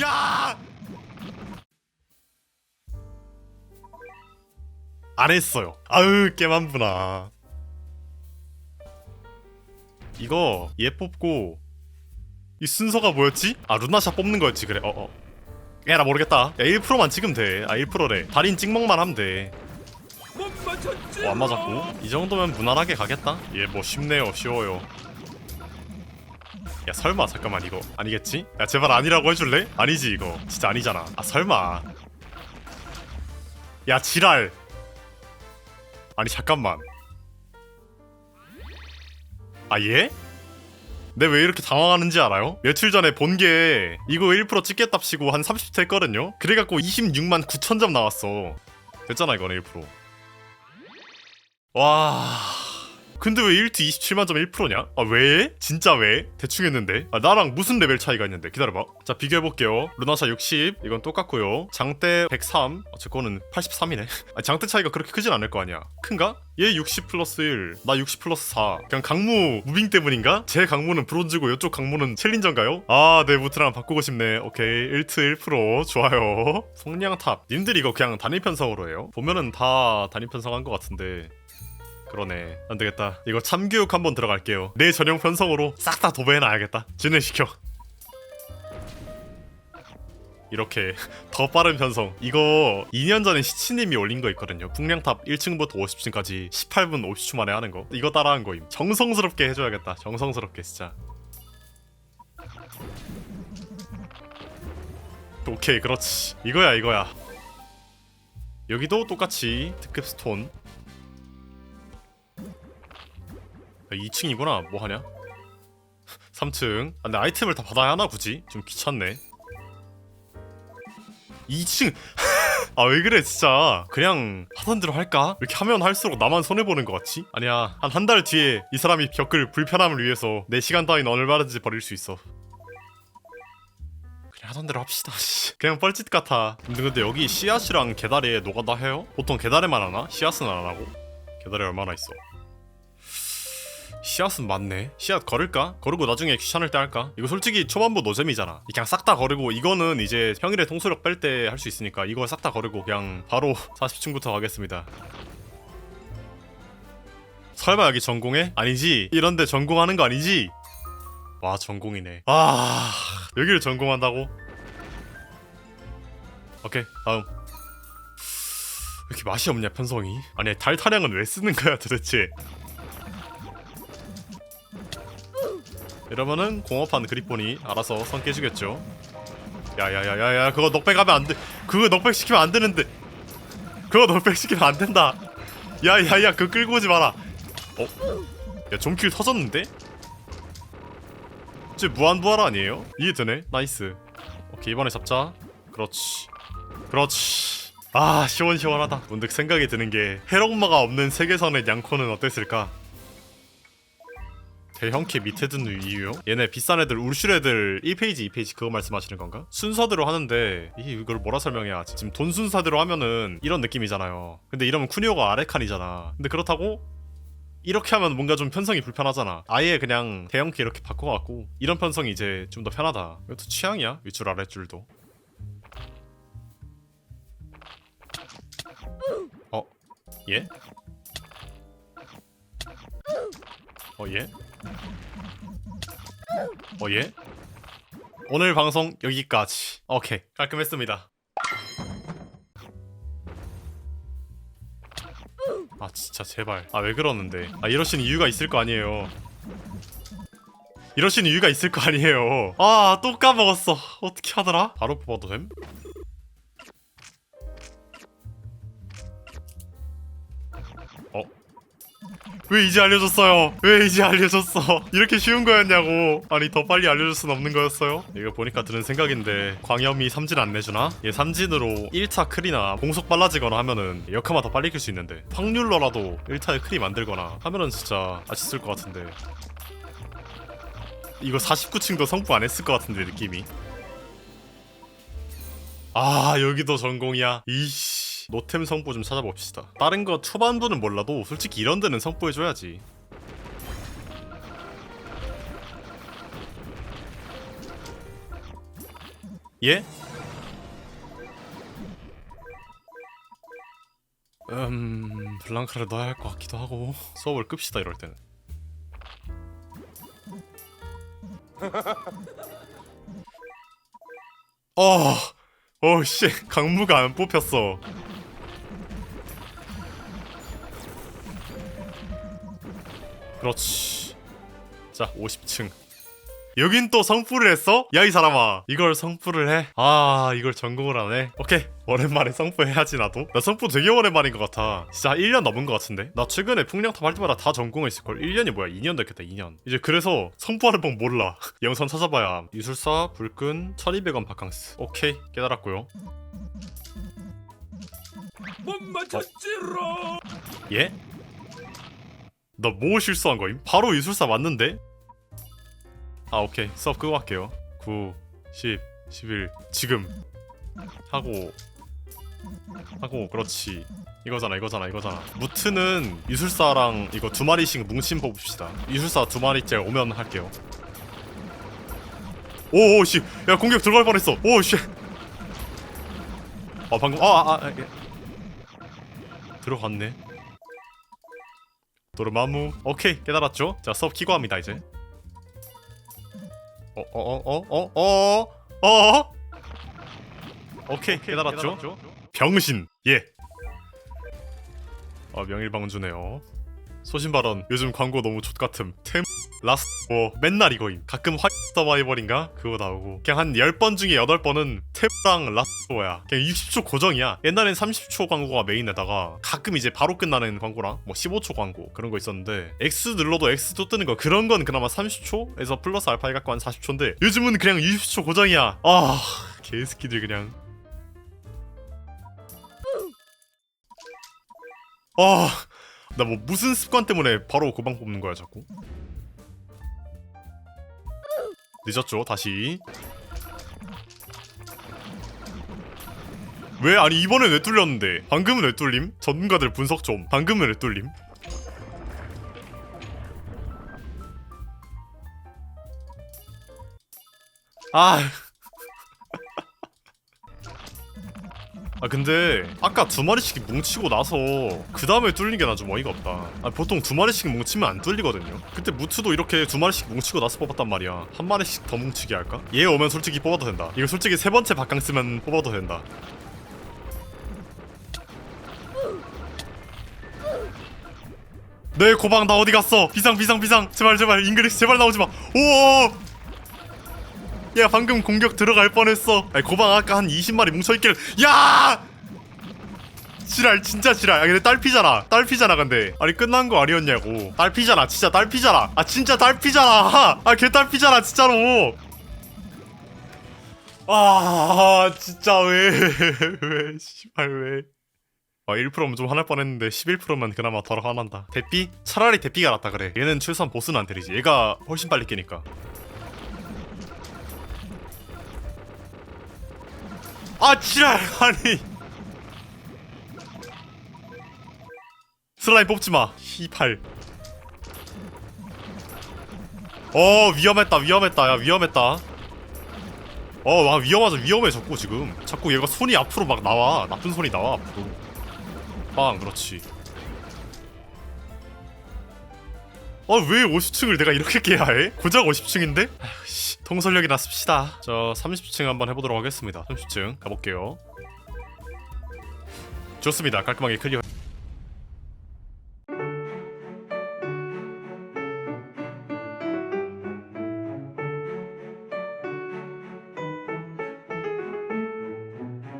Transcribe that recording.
야! 안 했어요. 아유 깨만부나. 이거 얘 뽑고 이 순서가 뭐였지? 아 루나샤 뽑는 거였지 그래. 어 어. 야 나 모르겠다. 야 1%만 찍으면 돼. 아 1%래. 달인 찍먹만 하면 돼. 어, 안 맞았고 이 정도면 무난하게 가겠다. 얘 뭐 쉽네요. 쉬워요. 야 설마 잠깐만 이거 아니겠지? 야 제발 아니라고 해줄래? 아니지 이거 진짜 아니잖아. 아 설마. 야 지랄. 아니 잠깐만. 아 얘? 내왜 이렇게 당황하는지 알아요? 며칠 전에 본게 이거 1% 찍겠답시고 한 30초 했거든요? 그래갖고 26만 9천 점 나왔어 됐잖아 이거는 1% 와... 근데 왜 1트 27만 점 1%냐? 아 왜? 진짜 왜? 대충 했는데? 아 나랑 무슨 레벨 차이가 있는데 기다려봐 자 비교해볼게요 루나샤 60 이건 똑같고요 장대 103 아, 제 거는 83이네 아, 장대 차이가 그렇게 크진 않을 거 아니야 큰가? 얘 60 플러스 1, 나 60 플러스 4. 그냥 강무 무빙 때문인가? 제 강무는 브론즈고 이쪽 강무는 챌린저인가요? 아, 네, 무트랑 바꾸고 싶네. 오케이, 1트 1% 좋아요. 성냥탑. 님들 이거 그냥 단일 편성으로 해요? 보면은 다 단일 편성한 것 같은데. 그러네. 안 되겠다. 이거 참교육 한번 들어갈게요. 내 전용 편성으로 싹 다 도배해놔야겠다. 진행시켜. 이렇게 더 빠른 편성 이거 2년 전에 시치님이 올린 거 있거든요 풍량탑 1층부터 50층까지 18분 50초 만에 하는 거 이거 따라한 거임 정성스럽게 해줘야겠다 정성스럽게 진짜 오케이 그렇지 이거야 이거야 여기도 똑같이 특급 스톤 2층이구나 뭐하냐 3층 아, 근데 아이템을 다 받아야 하나 굳이? 좀 귀찮네 2층 아 왜 그래 진짜 그냥 하던 대로 할까? 이렇게 하면 할수록 나만 손해보는 것 같지? 아니야 한 한 달 뒤에 이 사람이 겪을 불편함을 위해서 내 시간 따윈 얼마든지 버릴 수 있어 그냥 하던 대로 합시다 씨. 그냥 뻘짓 같아 근데 근데 여기 씨앗이랑 계달에 노가다 해요? 보통 계달에만 하나? 씨앗은 안 하고? 계달에 얼마나 있어 씨앗은 많네. 씨앗 걸을까? 거르고 나중에 귀찮을 때 할까? 이거 솔직히 초반부 노잼이잖아. 그냥 싹 다 거르고 이거는 이제 평일에 통수력 뺄 때 할 수 있으니까 이거 싹 다 거르고 그냥 바로 40층부터 가겠습니다. 설마 여기 전공해? 아니지. 이런데 전공하는 거 아니지? 와 전공이네. 아 여기를 전공한다고? 오케이 다음. 왜 이렇게 맛이 없냐 편성이? 아니 달 타령은 왜 쓰는 거야 도대체? 이러면은 공업한 그립본이 알아서 선 깨주겠죠. 야야야야야 그거 넉백하면 안 돼. 그거 넉백 시키면 안 되는데. 그거 넉백 시키면 안 된다. 야야야 그거 끌고 오지 마라. 어? 야 좀킬 터졌는데? 쟤 무한부활 아니에요? 이해 되네. 나이스. 오케이 이번에 잡자. 그렇지. 그렇지. 아 시원시원하다. 문득 생각이 드는 게 해롱마가 없는 세계선의 양코는 어땠을까? 대형캐 밑에 든 이유요? 얘네 비싼 애들 울슐 애들 1페이지 2페이지 그거 말씀하시는 건가? 순서대로 하는데 이 이걸 뭐라 설명해야 하지? 지금 돈 순서대로 하면은 이런 느낌이잖아요 근데 이러면 쿠니오가 아래 칸이잖아 근데 그렇다고 이렇게 하면 뭔가 좀 편성이 불편하잖아 아예 그냥 대형캐 이렇게 바꿔갖고 이런 편성이 이제 좀 더 편하다 이것도 취향이야 윗줄 아랫줄도 어? 예? 어 예? 어 예? 오늘 방송 여기까지. 오케이 깔끔했습니다. 아 진짜 제발. 아 왜 그러는데? 아 이러신 이유가 있을 거 아니에요. 이러신 이유가 있을 거 아니에요. 아 또 까먹었어. 어떻게 하더라? 바로 뽑아도 됨? 어? 왜 이제 알려줬어요? 왜 이제 알려줬어? 이렇게 쉬운 거였냐고. 아니 더 빨리 알려줄 순 없는 거였어요? 이거 보니까 드는 생각인데 광염이 삼진 안 내주나? 얘 삼진으로 1타 크리나 공속 빨라지거나 하면은 역하마 더 빨리 킬 수 있는데 확률로라도 1타에 크리 만들거나 하면은 진짜 맛있을 것 같은데 이거 49층도 성부 안 했을 것 같은데 느낌이 아 여기도 전공이야 이씨 노템 성부 좀 찾아봅시다. 다른 거 초반부는 몰라도 솔직히 이런 데는 성부해줘야지. 예? 음 블랑카를 넣어야 할 것 같기도 하고. 수업을 끕시다 이럴 때는. 어, 어씨 강무가 안 뽑혔어 그렇지. 자 50층. 여긴 또 성풀을 했어? 야 이 사람아. 이걸 성풀을 해? 아 이걸 전공을 하네. 오케이. 오랜만에 성풀 해야지 나도. 나 성풀 되게 오랜만인 것 같아. 진짜 한 1년 넘은 것 같은데? 나 최근에 풍량탑 할 때마다 다 전공했을걸. 1년이 뭐야? 2년 됐겠다 2년. 이제 그래서 성풀하는 법 몰라. 영상 찾아봐야 함. 이술사 불끈 1200원 바캉스. 오케이. 깨달았고요. 못 맞췄지롱. 예? 나 뭐 실수한 거임? 바로 이술사 맞는데? 아 오케이. 수업 끄고 할게요. 9 10 11 지금. 하고. 하고 그렇지. 이거잖아 이거잖아 이거잖아. 무트는 이술사랑 이거 두 마리씩 뭉친 뽑읍시다. 이술사 두 마리째 오면 할게요. 오오 씨. 야 공격 들어갈 뻔했어. 오씨. 아 방금 아아 아, 아, 예. 들어갔네 도르마무. 오케이 깨달았죠? 자 수업 키고 합니다 이제. 어어어어어어어 어? 오케이 깨달았죠? 병신 예. 어, 명일방주네요 소신 발언 요즘 광고 너무 족같음. 템 라스트 뭐 맨날 이거임. 가끔 화 서바이벌인가? 그거 나오고. 그냥 한 10번 중에 8번은 템랑 라스트야. 그냥 60초 고정이야. 옛날엔 30초 광고가 메인에다가 가끔 이제 바로 끝나는 광고랑 뭐 15초 광고 그런 거 있었는데 X 눌러도 X 또 뜨는 거. 그런 건 그나마 30초에서 플러스 알파 해갖고 한 40초인데 요즘은 그냥 20초 고정이야. 아 개스키들 그냥. 아, 나 뭐 무슨 습관 때문에 바로 고방 뽑는 거야 자꾸. 늦었죠, 다시. 왜 아니 이번엔 왜 뚫렸는데? 방금은 왜 뚫림? 전문가들 분석 좀. 방금은 왜 뚫림? 아. 아 근데 아까 두 마리씩 뭉치고 나서 그 다음에 뚫린 게 나 좀 어이가 없다. 아, 보통 두 마리씩 뭉치면 안 뚫리거든요. 그때 무트도 이렇게 두 마리씩 뭉치고 나서 뽑았단 말이야. 한 마리씩 더 뭉치게 할까? 얘 오면 솔직히 뽑아도 된다. 이거 솔직히 세 번째 박강 쓰면 뽑아도 된다. 내 고방 나 어디 갔어? 비상 비상 비상. 제발 제발. 잉글리시 제발 나오지 마. 오오 야 방금 공격 들어갈 뻔했어. 아니 고방 아까 한 20마리 뭉쳐있길 야! 지랄 진짜 지랄. 아 근데 딸피잖아. 딸피잖아 근데. 아니 끝난 거 아니었냐고. 딸피잖아 진짜 딸피잖아. 아 진짜 딸피잖아. 아 개 딸피잖아 진짜로. 아 진짜 왜왜 씨발 왜. 아, 1%면 좀 화날 뻔했는데 11%면 그나마 덜 화난다. 대피? 차라리 대피가 낫다 그래. 얘는 최소한 보스는 안 때리지. 얘가 훨씬 빨리 깨니까. 아 지랄 아니 슬라임 뽑지 마. 히팔. 어 위험했다 위험했다 야 위험했다. 어와 위험하죠 위험해 졌고 지금 자꾸 얘가 손이 앞으로 막 나와 나쁜 손이 나와 앞으로. 빵 그렇지. 아왜 50층을 내가 이렇게 깨야 해? 고작 50층인데? 아휴씨. 통솔력이나 씁시다. 저 30층 한번 해보도록 하겠습니다. 30층 가볼게요. 좋습니다. 깔끔하게 클리어